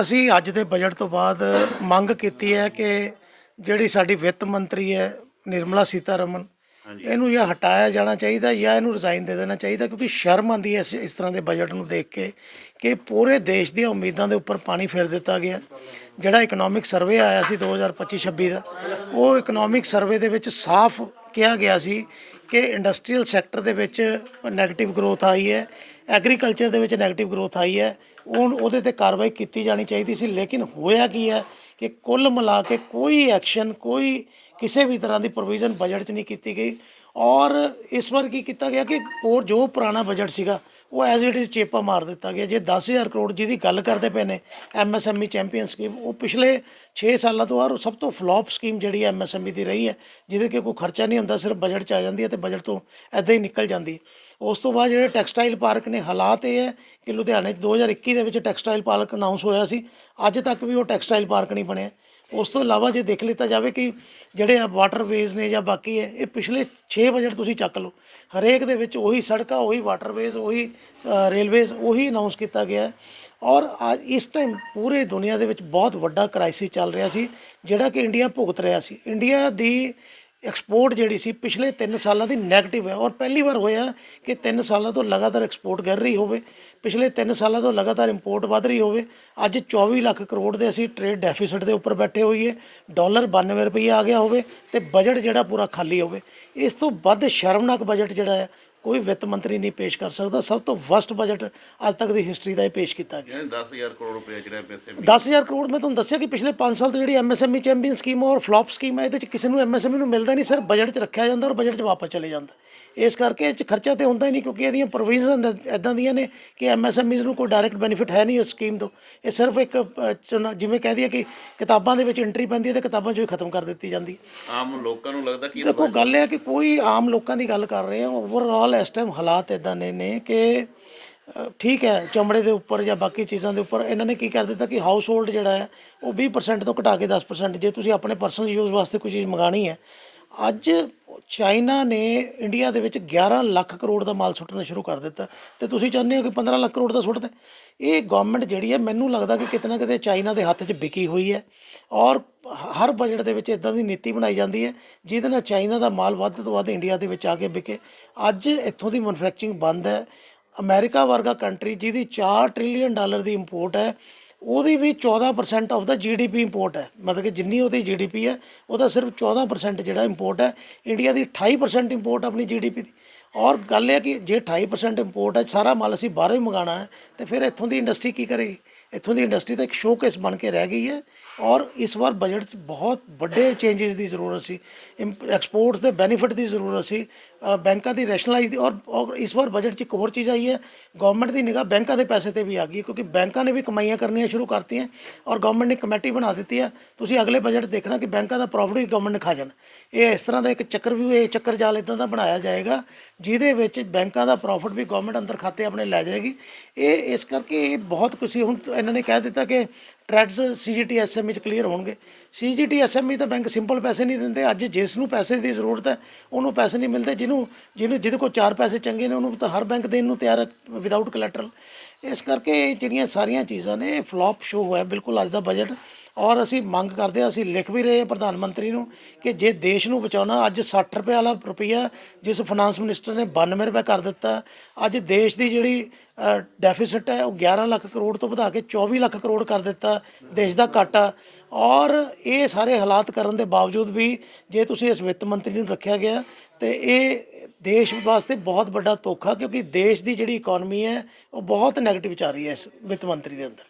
ਅਸੀਂ ਅੱਜ ਦੇ ਬਜਟ ਤੋਂ ਬਾਅਦ ਮੰਗ ਕੀਤੀ ਹੈ ਕਿ ਜਿਹੜੀ ਸਾਡੀ ਵਿੱਤ ਮੰਤਰੀ ਹੈ ਨਿਰਮਲਾ ਸੀਤਾਰਮਨ ਇਹਨੂੰ ਜਾਂ ਹਟਾਇਆ ਜਾਣਾ ਚਾਹੀਦਾ ਜਾਂ ਇਹਨੂੰ ਰਿਜ਼ਾਈਨ ਦੇ ਦੇਣਾ ਚਾਹੀਦਾ ਕਿਉਂਕਿ ਸ਼ਰਮ ਆਉਂਦੀ ਹੈ ਇਸ ਇਸ ਤਰ੍ਹਾਂ ਦੇ ਬਜਟ ਨੂੰ ਦੇਖ ਕੇ ਕਿ ਪੂਰੇ ਦੇਸ਼ ਦੀਆਂ ਉਮੀਦਾਂ ਦੇ ਉੱਪਰ ਪਾਣੀ ਫੇਰ ਦਿੱਤਾ ਗਿਆ। ਜਿਹੜਾ ਇਕਨੋਮਿਕ ਸਰਵੇ ਆਇਆ ਸੀ 2025-26 ਦਾ ਉਹ ਇਕਨੋਮਿਕ ਸਰਵੇ ਦੇ ਵਿੱਚ ਸਾਫ਼ ਕਿਹਾ ਗਿਆ ਸੀ ਕਿ ਇੰਡਸਟਰੀਅਲ ਸੈਕਟਰ ਦੇ ਵਿੱਚ ਨੈਗੇਟਿਵ ਗਰੋਥ ਆਈ ਹੈ ਐਗਰੀਕਲਚਰ ਦੇ ਵਿੱਚ ਨੈਗੇਟਿਵ ਗਰੋਥ ਆਈ ਹੈ ਉਹ ਉਹਦੇ ਤੇ ਕਾਰਵਾਈ ਕੀਤੀ ਜਾਣੀ ਚਾਹੀਦੀ ਸੀ, ਲੇਕਿਨ ਹੋਇਆ ਕੀ ਹੈ ਕਿ ਕੁੱਲ ਮਿਲਾ ਕੇ ਕੋਈ ਐਕਸ਼ਨ ਕੋਈ ਕਿਸੇ ਵੀ ਤਰ੍ਹਾਂ ਦੀ ਪ੍ਰੋਵੀਜ਼ਨ ਬਜਟ 'ਚ ਨਹੀਂ ਕੀਤੀ ਗਈ। ਔਰ ਇਸ ਵਾਰ ਕੀ ਕੀਤਾ ਗਿਆ ਕਿ ਹੋਰ ਜੋ ਪੁਰਾਣਾ ਬਜਟ ਸੀਗਾ, ਉਹ ਐਜ਼ ਇਟ ਇਜ਼ ਚੇਪਾ ਮਾਰ ਦਿੱਤਾ ਗਿਆ। ਜੇ 10000 ਕਰੋੜ ਜਿਹਦੀ ਗੱਲ ਕਰਦੇ ਪਏ ਨੇ ਐਮਐਸਐਮਈ ਚੈਂਪੀਅਨ ਸਕੀਮ ਉਹ ਪਿਛਲੇ 6 ਸਾਲਾਂ ਤੋਂ ਔਰ ਸਭ ਤੋਂ ਫਲॉप ਸਕੀਮ ਜਿਹੜੀ ਐਮਐਸਐਮਈ ਦੀ ਰਹੀ ਹੈ, ਜਿਹਦੇ ਕਿ ਕੋਈ ਖਰਚਾ ਨਹੀਂ ਹੁੰਦਾ, ਸਿਰਫ ਬਜਟ 'ਚ ਆ ਜਾਂਦੀ ਹੈ ਤੇ ਬਜਟ ਤੋਂ ਐਦਾਂ ਹੀ ਨਿਕਲ ਜਾਂਦੀ ਉਸ ਤੋਂ ਬਾਅਦ ਜਿਹੜੇ ਟੈਕਸਟਾਈਲ ਪਾਰਕ ਨੇ, ਹਾਲਾਤ ਇਹ ਹੈ ਕਿ ਲੁਧਿਆਣੇ 'ਚ 2021 ਦੇ ਵਿੱਚ ਟੈਕਸਟਾਈਲ ਪਾਰਕ ਅਨਾਉਂਸ ਹੋਇਆ ਸੀ। ਅੱਜ ਤੱਕ ਵੀ ਉਹ ਟੈਕਸਟਾਈਲ ਪਾਰਕ ਨਹੀਂ ਬਣਿਆ। ਉਸ ਤੋਂ ਇਲਾਵਾ ਜੇ ਦੇਖ ਲਿੱਤਾ ਜਾਵੇ ਕਿ ਜਿਹੜੇ ਆ ਵਾਟਰਵੇਜ਼ ਨੇ ਜਾਂ ਬਾਕੀ ਹੈ, ਇਹ ਪਿਛਲੇ 6 ਬਜਟ ਤੁਸੀਂ ਚੱਕ ਲਓ। ਹਰੇਕ ਦੇ ਵਿੱਚ ਉਹੀ ਸੜਕਾਂ, ਉਹੀ ਵਾਟਰਵੇਜ਼ ਉਹੀ ਰੇਲਵੇਜ਼ ਉਹੀ ਅਨਾਉਂਸ ਕੀਤਾ ਗਿਆ ਔਰ ਅੱਜ ਇਸ ਟਾਈਮ ਪੂਰੇ ਦੁਨੀਆ ਦੇ ਵਿੱਚ ਬਹੁਤ ਵੱਡਾ ਕ੍ਰਾਈਸਿਸ ਚੱਲ ਰਿਹਾ ਸੀ, ਜਿਹੜਾ ਕਿ ਇੰਡੀਆ ਭੁਗਤ ਰਿਹਾ ਸੀ। ਇੰਡੀਆ ਦੀ ਐਕਸਪੋਰਟ ਜਿਹੜੀ ਸੀ, ਪਿਛਲੇ 3 ਸਾਲਾਂ ਦੀ 네ਗੇਟਿਵ ਹੈ। ਔਰ ਪਹਿਲੀ ਵਾਰ ਹੋਇਆ ਕਿ 3 ਸਾਲਾਂ ਤੋਂ ਲਗਾਤਾਰ ਐਕਸਪੋਰਟ ਕਰ ਰਹੀ ਹੋਵੇ। ਪਿਛਲੇ 3 ਸਾਲਾਂ ਤੋਂ ਲਗਾਤਾਰ ਇੰਪੋਰਟ ਵੱਧ ਰਹੀ ਹੋਵੇ। ਅੱਜ 24 ਲੱਖ ਕਰੋੜ ਦੇ ਅਸੀਂ ਟ੍ਰੇਡ ਡੈਫਿਸਿਟ ਦੇ ਉੱਪਰ ਬੈਠੇ ਹੋਈਏ। ਡਾਲਰ 92 ਰੁਪਏ ਆ ਗਿਆ ਹੋਵੇ ਤੇ ਬਜਟ ਜਿਹੜਾ ਪੂਰਾ ਖਾਲੀ ਹੋਵੇ। ਇਸ ਤੋਂ ਵੱਧ ਸ਼ਰਮਨਾਕ ਬਜਟ ਜਿਹੜਾ ਹੈ ਕੋਈ ਵਿੱਤ ਮੰਤਰੀ ਨਹੀਂ ਪੇਸ਼ ਕਰ ਸਕਦਾ। ਸਭ ਤੋਂ ਵਰਸਟ ਬਜਟ ਅੱਜ ਤੱਕ ਦੀ ਹਿਸਟਰੀ ਦਾ ਇਹ ਪੇਸ਼ ਕੀਤਾ ਗਿਆ। ਯਾਨੀ 10000 ਕਰੋੜ ਰੁਪਏ ਜਿਹੜਾ ਪੈਸੇ 10000 ਕਰੋੜ ਮੈਂ ਤੁਹਾਨੂੰ ਦੱਸਿਆ ਕਿ ਪਿਛਲੇ 5 ਸਾਲ ਤੋਂ ਜਿਹੜੀ ਐਮਐਸਐਮਈ ਚੈਂਪੀਅਨ ਸਕੀਮ ਔਰ ਫਲॉप ਸਕੀਮ ਹੈ ਇਹਦੇ ਚ ਕਿਸੇ ਨੂੰ ਐਮਐਸਐਮਈ ਨੂੰ ਮਿਲਦਾ ਨਹੀਂ ਸਿਰਫ ਬਜਟ 'ਚ ਰੱਖਿਆ ਜਾਂਦਾ ਔਰ ਬਜਟ 'ਚ ਵਾਪਸ ਚਲੇ ਜਾਂਦਾ। ਇਸ ਕਰਕੇ ਇਹ 'ਚ ਖਰਚਾ ਤੇ ਹੁੰਦਾ ਹੀ ਨਹੀਂ ਕਿਉਂਕਿ ਇਹਦੀਆਂ ਪ੍ਰੋਵੀਜ਼ਨ ਇਦਾਂ ਦੀਆਂ ਨੇ ਕਿ ਐਮਐਸਐਮਈਜ਼ ਨੂੰ ਕੋਈ ਡਾਇਰੈਕਟ ਬੈਨੀਫਿਟ ਹੈ ਨਹੀਂ ਇਸ ਸਕੀਮ ਤੋਂ। ਇਹ ਸਿਰਫ ਇੱਕ ਜਿਵੇਂ ਕਹਿ ਦਈਏ ਕਿ ਕਿਤਾਬਾਂ ਦੇ ਵਿੱਚ ਐਂਟਰੀ ਪੈਂਦੀ ਹੈ ਤੇ ਕਿਤਾਬਾਂ 'ਚੋਂ ਹੀ ਖਤਮ ਕਰ ਦਿੱਤੀ ਜਾਂਦੀ ਆਮ ਲੋਕਾਂ ਨੂੰ ਲੱਗਦਾ ਕਿ ਦੇਖੋ ਗੱਲ ਇਹ ਹੈ ਕਿ ਕੋਈ ਆਮ ਲੋਕਾਂ ਦੀ ਗੱਲ ਕਰ ਰਹੇ ਹਾਂ ਓਵਰਆਲ ਇਸ ਟਾਈਮ ਹਾਲਾਤ ਇਦਾਂ ਨੇ ਨੇ ਕਿ ਠੀਕ ਹੈ, ਚਮੜੇ ਦੇ ਉੱਪਰ ਜਾਂ ਬਾਕੀ ਚੀਜ਼ਾਂ ਦੇ ਉੱਪਰ ਇਹਨਾਂ ਨੇ ਕੀ ਕਰ ਦਿੱਤਾ ਕਿ ਹਾਊਸ ਹੋਲਡ ਜਿਹੜਾ ਹੈ, ਉਹ 20% ਤੋਂ ਘਟਾ ਕੇ 10% ਜੇ ਤੁਸੀਂ ਆਪਣੇ ਪਰਸਨਲ ਯੂਜ਼ ਵਾਸਤੇ ਕੋਈ ਚੀਜ਼ ਮੰਗਾਣੀ ਹੈ ਅੱਜ ਚਾਈਨਾ ਨੇ ਇੰਡੀਆ ਦੇ ਵਿੱਚ 11 ਲੱਖ ਕਰੋੜ ਦਾ ਮਾਲ ਸੁੱਟਣਾ ਸ਼ੁਰੂ ਕਰ ਦਿੱਤਾ। ਤੇ ਤੁਸੀਂ ਚਾਹੁੰਦੇ ਹੋ ਕਿ 15 ਲੱਖ ਕਰੋੜ ਦਾ ਸੁੱਟ ਦੇ ਇਹ ਗਵਰਨਮੈਂਟ ਜਿਹੜੀ ਹੈ, ਮੈਨੂੰ ਲੱਗਦਾ ਕਿ ਕਿਤੇ ਨਾ ਕਿਤੇ ਚਾਈਨਾ ਦੇ ਹੱਥ 'ਚ ਵਿਕੀ ਹੋਈ ਹੈ। ਔਰ ਹਰ ਬਜਟ ਦੇ ਵਿੱਚ ਇਦਾਂ ਦੀ ਨੀਤੀ ਬਣਾਈ ਜਾਂਦੀ ਹੈ, ਜਿਹਦੇ ਨਾਲ ਚਾਈਨਾ ਦਾ ਮਾਲ ਵੱਧ ਤੋਂ ਵੱਧ ਇੰਡੀਆ ਦੇ ਵਿੱਚ ਆ ਕੇ ਵਿਕੇ। ਅੱਜ ਇੱਥੋਂ ਦੀ ਮੈਨੂਫੈਕਚਰਿੰਗ ਬੰਦ ਹੈ। ਅਮਰੀਕਾ ਵਰਗਾ ਕੰਟਰੀ ਜਿਹਦੀ 4 ਟ੍ਰਿਲੀਅਨ ਡਾਲਰ ਦੀ ਇੰਪੋਰਟ ਹੈ ਉਹਦੀ ਵੀ 14% ਆਫ ਦਾ ਜੀਡੀਪੀ ਇੰਪੋਰਟ ਹੈ। ਮਤਲਬ ਕਿ ਜਿੰਨੀ ਉਹਦੀ ਜੀਡੀਪੀ ਹੈ, ਉਹਦਾ ਸਿਰਫ 14% ਜਿਹੜਾ ਇੰਪੋਰਟ ਹੈ। ਇੰਡੀਆ ਦੀ 28% ਇੰਪੋਰਟ ਆਪਣੀ ਜੀਡੀਪੀ ਦੀ। ਔਰ ਗੱਲ ਇਹ ਕਿ ਜੇ 28% ਇੰਪੋਰਟ ਹੈ, ਸਾਰਾ ਮਾਲ ਅਸੀਂ ਬਾਹਰੋਂ ਹੀ ਮੰਗਾਣਾ ਹੈ, ਤੇ ਫਿਰ ਇੱਥੋਂ ਦੀ ਇੰਡਸਟਰੀ ਕੀ ਕਰੇਗੀ? ਇੱਥੋਂ ਦੀ ਇੰਡਸਟਰੀ ਤਾਂ ਇੱਕ ਸ਼ੋਕੇਸ ਬਣ ਕੇ ਰਹਿ ਗਈ ਹੈ। ਔਰ ਇਸ ਵਾਰ ਬਜਟ 'ਚ ਬਹੁਤ ਵੱਡੇ ਚੇਂਜਸ ਦੀ ਜ਼ਰੂਰਤ ਸੀ। ਐਕਸਪੋਰਟਸ ਦੇ ਬੈਨੀਫਿਟ ਦੀ ਜ਼ਰੂਰਤ ਸੀ। ਬੈਂਕਾਂ ਦੀ ਰੈਸ਼ਨਲਾਈਜ਼ ਦੀ ਔਰ ਔਰ ਇਸ ਵਾਰ ਬਜਟ 'ਚ ਇੱਕ ਹੋਰ ਚੀਜ਼ ਆਈ ਹੈ। ਗਵਰਨਮੈਂਟ ਦੀ ਨਿਗਾਹ ਬੈਂਕਾਂ ਦੇ ਪੈਸੇ ਤੇ ਵੀ ਆ ਗਈ ਹੈ, ਕਿਉਂਕਿ ਬੈਂਕਾਂ ਨੇ ਵੀ ਕਮਾਈਆਂ ਕਰਨੀਆਂ ਸ਼ੁਰੂ ਕਰਤੀਆਂ ਔਰ ਗਵਰਨਮੈਂਟ ਨੇ ਕਮੇਟੀ ਬਣਾ ਦਿੱਤੀ ਹੈ। ਤੁਸੀਂ ਅਗਲੇ ਬਜਟ ਦੇਖਣਾ ਕਿ ਬੈਂਕਾਂ ਦਾ ਪ੍ਰੋਫਿਟ ਵੀ ਗਵਰਨਮੈਂਟ ਨੇ ਖਾ ਜਾਣਾ। ਇਹ ਇਸ ਤਰ੍ਹਾਂ ਦਾ ਇੱਕ ਚੱਕਰ ਵੀ ਇਹ ਚੱਕਰ ਜਾਲ ਇਦਾਂ ਦਾ ਬਣਾਇਆ ਜਾਏਗਾ, ਜਿਹਦੇ ਵਿੱਚ ਬੈਂਕਾਂ ਦਾ ਪ੍ਰੋਫਿਟ ਵੀ ਗਵਰਨਮੈਂਟ ਅੰਦਰ ਖਾਤੇ ਆਪਣੇ ਲੈ ਜਾਏਗੀ। ਇਹ ਇਸ ਕਰਕੇ ਇਹ ਬਹੁਤ ਕੁਝ ਹੁਣ ਇਹਨਾਂ ਨੇ ਕਹਿ ਦਿੱਤਾ ਕਿ ਟ੍ਰੈਡਸ ਸੀਜੀਟੀ ਐਸਐਮਈ ਚ ਕਲੀਅਰ ਹੋਣਗੇ। ਸੀਜੀਟੀ ਐਸਐਮਈ ਤਾਂ ਬੈਂਕ ਸਿੰਪਲ ਪੈਸੇ ਨਹੀਂ ਦਿੰਦੇ, ਅੱਜ ਜਿਸ ਨੂੰ ਪੈਸੇ ਦੀ ਜ਼ਰੂਰਤ ਹੈ, ਉਹਨੂੰ ਪੈਸੇ ਨਹੀਂ ਮਿਲਦੇ, ਜਿਹਨੂੰ ਜਿਹਨੂੰ, ਜਿਹਦੇ ਕੋਲ ਚਾਰ ਪੈਸੇ ਚੰਗੇ ਨੇ, ਉਹਨੂੰ ਤਾਂ ਹਰ ਬੈਂਕ ਦੇਣ ਨੂੰ ਤਿਆਰ ਹੈ ਵਿਦਆਊਟ ਕੋਲੈਟਰਲ ਇਸ ਕਰਕੇ ਇਹ ਜਿਹੜੀਆਂ ਸਾਰੀਆਂ ਚੀਜ਼ਾਂ ਨੇ ਇਹ ਫਲॉप ਸ਼ੋ ਹੋਇਆ, ਬਿਲਕੁਲ ਅੱਜ ਦਾ ਬਜਟ ਔਰ ਅਸੀਂ ਮੰਗ ਕਰਦੇ ਹਾਂ, ਅਸੀਂ ਲਿਖ ਵੀ ਰਹੇ ਹਾਂ ਪ੍ਰਧਾਨ ਮੰਤਰੀ ਨੂੰ ਕਿ ਜੇ ਦੇਸ਼ ਨੂੰ ਬਚਾਉਣਾ, ਅੱਜ 60 ਰੁਪਏ ਵਾਲਾ ਰੁਪਈਆ ਜਿਸ ਫਾਈਨਾਂਸ ਮਿਨਿਸਟਰ ਨੇ 92 ਰੁਪਏ ਕਰ ਦਿੱਤਾ, ਅੱਜ ਦੇਸ਼ ਦੀ ਜਿਹੜੀ ਡੈਫਿਸਿਟ ਹੈ, ਉਹ 11 ਲੱਖ ਕਰੋੜ ਤੋਂ ਵਧਾ ਕੇ 24 ਲੱਖ ਕਰੋੜ ਕਰ ਦਿੱਤਾ, ਦੇਸ਼ ਦਾ ਘਾਟਾ। ਔਰ ਇਹ ਸਾਰੇ ਹਾਲਾਤ ਕਰਨ ਦੇ ਬਾਵਜੂਦ ਵੀ ਜੇ ਤੁਸੀਂ ਇਸ ਵਿੱਤ ਮੰਤਰੀ ਨੂੰ ਰੱਖਿਆ ਗਿਆ, ਤੇ ਇਹ ਦੇਸ਼ ਵਾਸਤੇ ਬਹੁਤ ਵੱਡਾ ਧੋਖਾ, ਕਿਉਂਕਿ ਦੇਸ਼ ਦੀ ਜਿਹੜੀ ਇਕਨੋਮੀ ਹੈ, ਉਹ ਬਹੁਤ ਨੈਗੇਟਿਵ ਚੱਲ ਰਹੀ ਹੈ ਇਸ ਵਿੱਤ ਮੰਤਰੀ ਦੇ ਅੰਦਰ।